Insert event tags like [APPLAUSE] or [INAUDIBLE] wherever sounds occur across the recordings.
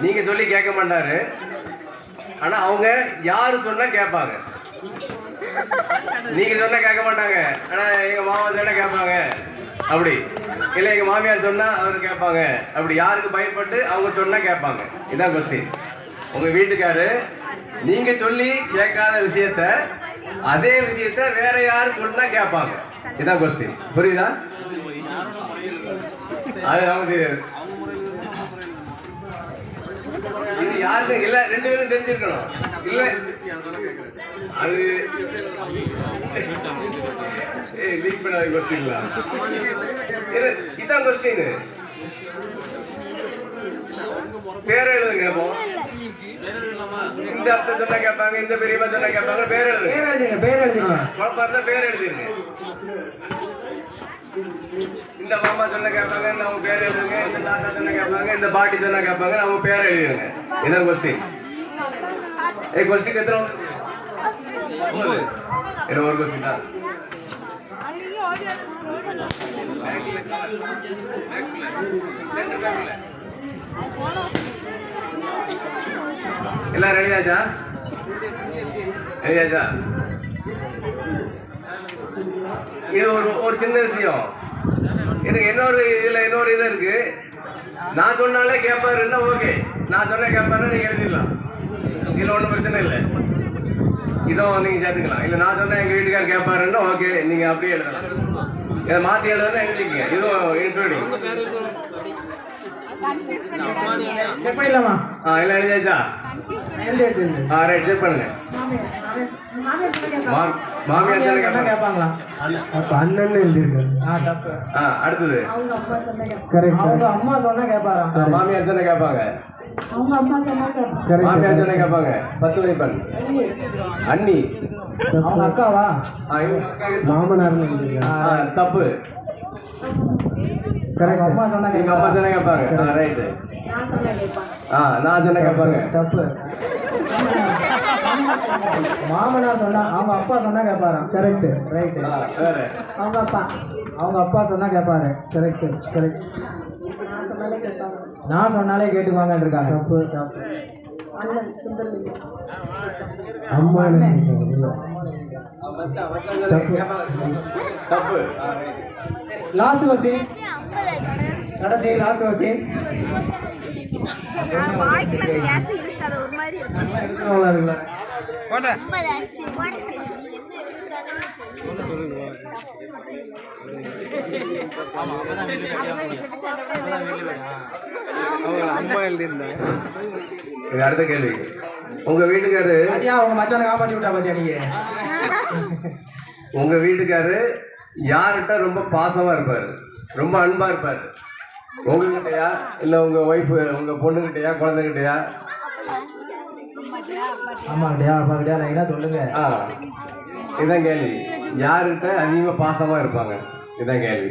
நீங்க சொல்லி கேட்க மாட்டாரு. ஆனா அவங்க யாரு சொன்னா கேட்பாங்க. நீங்க சொன்னா கேட்க மாட்டாங்க. ஆனா எங்க மாமா சொன்னா கேட்பாங்க. அப்படி. இல்ல எங்க மாமியார் சொன்னா அவர் கேட்பாங்க. அப்படி. யாருக்கு பயப்பட்டு அவங்க சொன்னா கேட்பாங்க. இதான் கொஸ்டின் உங்க வீட்டுக்காரு நீங்க சொல்லி கேட்காத விஷயத்த அதே விஷயத்த வேற யாரு சொன்னா கேட்பாங்க. இதான் கொஸ்டின் புரியுதா? அது நமக்கு தெரியாது. இது யாருக்கு? இல்ல ரெண்டு பேரும் தெரிஞ்சிருக்கணும். இல்ல. அது ஏய் லீக் பண்ணாத கொஸ்டின்ல இதான் கொஸ்டின் பேர் எழுதுங்க அப்போ. இந்த அர்த்தம் சொன்னா கேட்பாங்க இந்த பெரியம்மா சொன்னா கேட்பாங்க பேர் எழுதுங்க. பேர் எழுதுங்க பேர் எழுதுங்க. குழப்பம் இருந்தா பேர் எழுதிருங்க. இந்த மாமா சொன்ன கேட்பாங்க இந்த அவங்க பேர் எழுதுங்க இந்த தாத்தா சொன்ன கேட்பாங்க இந்த பாட்டி சொன்னா கேட்பாங்க அவங்க பேர் எழுதிருங்க இதான் கொஸ்டின் ஏய் கொஸ்டின் எத்தனை. இது ஒரு கொஸ்டின் தான். எல்லாம் ரெடியாச்சா ரெடியாச்சா இது ஒரு ஒரு சின்ன விஷயம். எனக்கு இன்னொரு இதுல இன்னொரு இது இருக்கு. நான் சொன்னாலே கேட்பாருன்னா ஓகே நான் சொன்ன கேட்பாரு நீங்க எழுதிடலாம். இதுல ஒன்றும் பிரச்சனை இல்லை. இதோ நீங்க சேர்த்துக்கலாம். இல்ல நான் சொன்னேன் எங்க வீட்டுக்கார் கேட்பாருன்னா ஓகே நீங்க அப்படியே எழுதலாம். இதை மாத்தி எழுதுனா எழுதிக்கங்க. இதுவும் இன்க்ளூடிங் செக் பண்ணிடலாமா? ஆ எல்லாம் எழுதியாச்சா? ஆ ரைட் செக் பண்ணுங்க. மா- மாமியார் தானே கேட்பாங்களா? அப்ப அண்ணன் எழுதிருக்கு ஆ தப்பு. ஆ அடுத்தது. கரெக்ட் அவங்க அம்மா சொன்னா கேட்பாரா? ஆ, மாமியார் தானே கேட்பாங்க. மாமியார் தானே கேட்பாங்க. பத்து மதிப்பெண் அண்ணி. அவங்க அக்காவா? ஆ, இவங்க அக்கா இது- மாமனார் ஆ, தப்பு. கரெக்ட். அம்மா சொன்னா எங்க அம்மா கேட்பாங்க ஆ ரைட்டு ஆ நான் தானே கேட்பாங்க தப்பு. மாமனார் சொன்னா அவங்க அப்பா சொன்னா கேட்பாரா கரெக்ட் ரைட் அவங்க அப்பா. அவங்க அப்பா சொன்னா கேட்பாரு கரெக்ட் கரெக்ட் நான் சொன்னாலே கேட்டுக்குவாங்க இருக்காங்க தப்பு தப்பு. அம்மா தப்பு. தப்பு. லாஸ்ட் கொஸ்டின் கடைசி லாஸ்ட் கொஸ்டின் வாய்க்கு மேல கேஸ் இருக்காது ஒரு மாதிரி இருக்கும் எடுத்துருவாங்களா இருக்குல்ல ஐம்பது அரிசி உனக்கு என்ன இருக்காதுன்னு சொல்லி இது அடுத்த கேள்வி. உங்க வீட்டுக்காரு உங்க மச்சானை காப்பாத்தி விட்டா பாத்தியா நீங்க? உங்க வீட்டுக்காரு யார்கிட்ட ரொம்ப பாசமா இருப்பாரு? ரொம்ப அன்பா இருப்பாரு? உங்ககிட்டயா? இல்ல உங்க ஒய்ஃப் உங்க பொண்ணுகிட்டயா குழந்தைகிட்டயா? ஆமா இல்லையா அப்பா கிட்டயா லைனா சொல்லுங்க. ஆ இதான் கேள்வி. யார்கிட்ட அதிகமா பாசமா இருப்பாங்க? இதான் கேள்வி.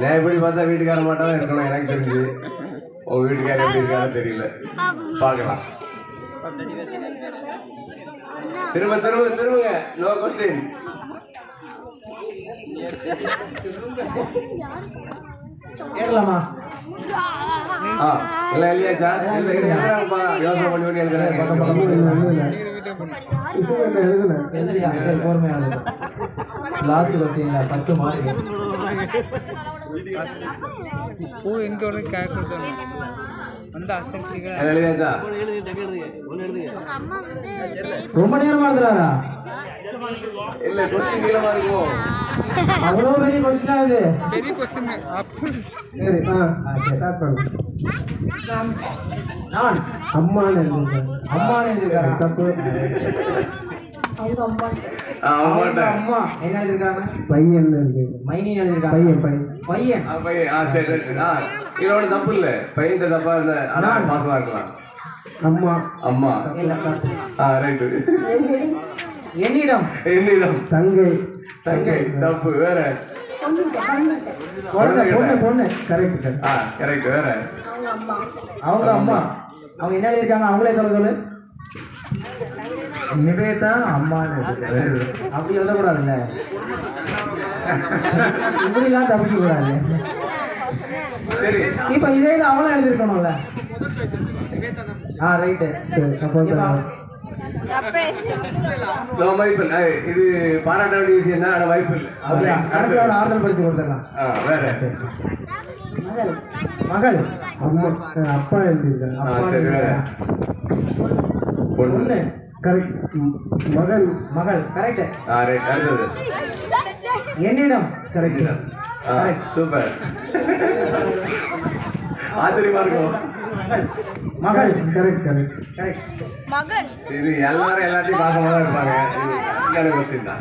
நான் எப்படி பார்த்தா வீட்டுக்கார மாட்டாதான் இருக்கணும் எனக்கு தெரிஞ்சு. உங்க வீட்டுக்காரர் எப்படி இருக்காரோ தெரியல. பார்க்கலாம். திரும்ப திரும்ப திரும்புங்க. நோ கொஸ்டின் கேட்கலாமா? இல்லை இல்லையா? சார் எழுதுறாங்கப்பா யோசனை பண்ணி பண்ணி எழுதுறாங்க ரொம்ப நேரமா எழுதுறாரா இல்ல கொஸ்டின் கீழமா இருக்கும்? அவ்வளோ பெரிய கொஸ்டினா இது? பெரிய கொஸ்டின் சரி ஆ ஸ்டார்ட் பண்ணுங்க. நான். அம்மா அம்மா எழுதிருக்காரா தப்பு. அம்மா என்ன எழுதிருக்காங்க பையன் மைனி எழுதிருக்காங்க பையன் பையன் பையன். பையன். இதோட தப்பு இல்லை. பையன் தப்பா இருந்த அதான் பாசமா இருக்கலாம். அம்மா. அம்மா. [LAUGHS] என்னிடம். என்னிடம். தங்கை. தங்கை தப்பு வேற. பொண்ணு பொண்ணு பொண்ணு. கரெக்ட் கரெக்ட் வேற. அவங்க அம்மா. அவங்க என்ன எழுதிருக்காங்க அவங்களே சொல்ல சொல்லு. நிவேதா அம்மா அப்படி எழுதக்கூடாதுல்ல இப்படிலாம் தப்பிக்க கூடாது சரி. இப்போ இதே இது அவளும் எழுதிருக்கணும்ல ஆ ரைட்டு அப்பே வாய்ப்பு இல்லை. இது பாராட்ட வேண்டிய விஷயம் தான் வாய்ப்பு இல்லை. கடைசியோட ஆறுதல் பரிசு கொடுத்துடலாம். வேற. மகள். அப்பா. பொண்ணு. கரெக்ட் மகள். மகள் கரெக்ட் அடுத்தது. என்னிடம். Correct super. ஆச்சரியமா இருக்கும். மகள். கரெக்ட் கரெக்ட் கரெக்ட் மகன். இது எல்லாரும் எல்லாத்தையும் பாசமா தான் இருப்பாங்க. கொஸ்டின் தான்.